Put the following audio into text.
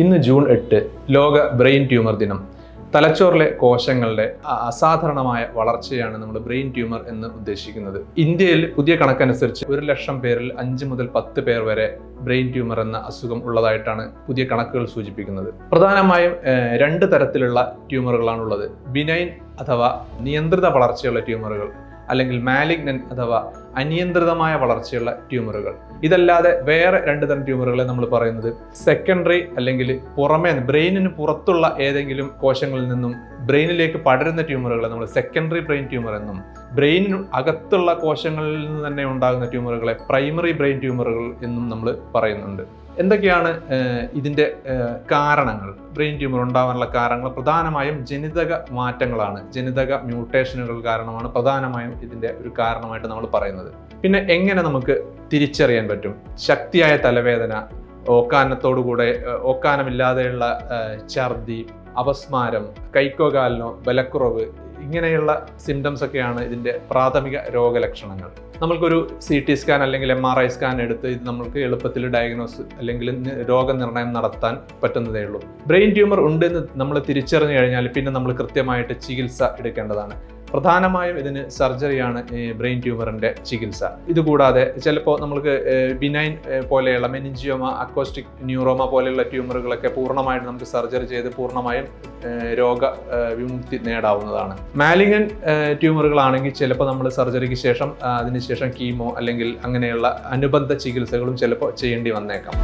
ഇന്ന് ജൂൺ എട്ട് ലോക ബ്രെയിൻ ട്യൂമർ ദിനം. തലച്ചോറിലെ കോശങ്ങളുടെ അസാധാരണമായ വളർച്ചയാണ് നമ്മൾ ബ്രെയിൻ ട്യൂമർ എന്ന് ഉദ്ദേശിക്കുന്നത്. ഇന്ത്യയിൽ പുതിയ കണക്കനുസരിച്ച് ഒരു ലക്ഷം പേരിൽ അഞ്ച് മുതൽ പത്ത് പേർ വരെ ബ്രെയിൻ ട്യൂമർ എന്ന അസുഖം ഉള്ളതായിട്ടാണ് പുതിയ കണക്കുകൾ സൂചിപ്പിക്കുന്നത്. പ്രധാനമായും രണ്ട് തരത്തിലുള്ള ട്യൂമറുകളാണുള്ളത്. ബിനൈൻ അഥവാ നിയന്ത്രിത വളർച്ചയുള്ള ട്യൂമറുകൾ. അല്ലെങ്കിൽ മാലിഗ്നൻ അഥവാ അനിയന്ത്രിതമായ വളർച്ചയുള്ള ട്യൂമറുകൾ. ഇതല്ലാതെ വേറെ രണ്ട് തരം ട്യൂമറുകളെ നമ്മൾ പറയുന്നത് സെക്കൻഡറി അല്ലെങ്കിൽ പുറമേ ബ്രെയിനിന് പുറത്തുള്ള ഏതെങ്കിലും കോശങ്ങളിൽ നിന്നും ബ്രെയിനിലേക്ക് പടരുന്ന ട്യൂമറുകളെ നമ്മൾ സെക്കൻഡറി ബ്രെയിൻ ട്യൂമർ എന്നും ബ്രെയിനിന് അകത്തുള്ള കോശങ്ങളിൽ നിന്ന് തന്നെ ഉണ്ടാകുന്ന ട്യൂമറുകളെ പ്രൈമറി ബ്രെയിൻ ട്യൂമറുകൾ എന്നും നമ്മൾ പറയുന്നുണ്ട്. എന്തൊക്കെയാണ് ഇതിന്റെ കാരണങ്ങൾ? ബ്രെയിൻ ട്യൂമർ ഉണ്ടാകാനുള്ള കാരണങ്ങൾ പ്രധാനമായും ജനിതക മാറ്റങ്ങളാണ്. ജനിതക മ്യൂട്ടേഷനുകൾ കാരണമാണ് പ്രധാനമായും ഇതിന്റെ ഒരു കാരണമായിട്ട് നമ്മൾ പറയുന്നത്. പിന്നെ എങ്ങനെ നമുക്ക് തിരിച്ചറിയാൻ പറ്റും? ശക്തിയായ തലവേദന ഓക്കാനത്തോടുകൂടെ കൂടെ ഓക്കാനമില്ലാതെയുള്ള ഛർദി അപസ്മാരം കൈക്കോ കാലിനോ ബലക്കുറവ് ഇങ്ങനെയുള്ള സിംറ്റംസ് ഒക്കെയാണ് ഇതിന്റെ പ്രാഥമിക രോഗലക്ഷണങ്ങൾ. നമ്മൾക്കൊരു സി ടി സ്കാൻ അല്ലെങ്കിൽ എം ആർ ഐ സ്കാൻ എടുത്ത് ഇത് നമ്മൾക്ക് എളുപ്പത്തിൽ ഡയഗ്നോസ് അല്ലെങ്കിൽ രോഗനിർണയം നടത്താൻ പറ്റുന്നതേ ഉള്ളൂ. ബ്രെയിൻ ട്യൂമർ ഉണ്ടെന്ന് നമ്മൾ തിരിച്ചറിഞ്ഞു കഴിഞ്ഞാൽ പിന്നെ നമ്മൾ കൃത്യമായിട്ട് ചികിത്സ എടുക്കേണ്ടതാണ്. പ്രധാനമായും ഇതിന് സർജറിയാണ് ബ്രെയിൻ ട്യൂമറിന്റെ ചികിത്സ. ഇതുകൂടാതെ ചിലപ്പോൾ നമ്മൾക്ക് ബിനൈൻ പോലെയുള്ള മെനിഞ്ചിയോമ അക്കോസ്റ്റിക് ന്യൂറോമ പോലെയുള്ള ട്യൂമറുകളൊക്കെ പൂർണമായിട്ട് നമുക്ക് സർജറി ചെയ്ത് പൂർണമായും രോഗ വിമുക്തി നേടാവുന്നതാണ്. മാലിഗൻ ട്യൂമറുകളാണെങ്കിൽ ചിലപ്പോൾ നമ്മൾ സർജറിക്ക് ശേഷം അതിനുശേഷം കീമോ അല്ലെങ്കിൽ അങ്ങനെയുള്ള അനുബന്ധ ചികിത്സകളും ചിലപ്പോൾ ചെയ്യേണ്ടി വന്നേക്കാം.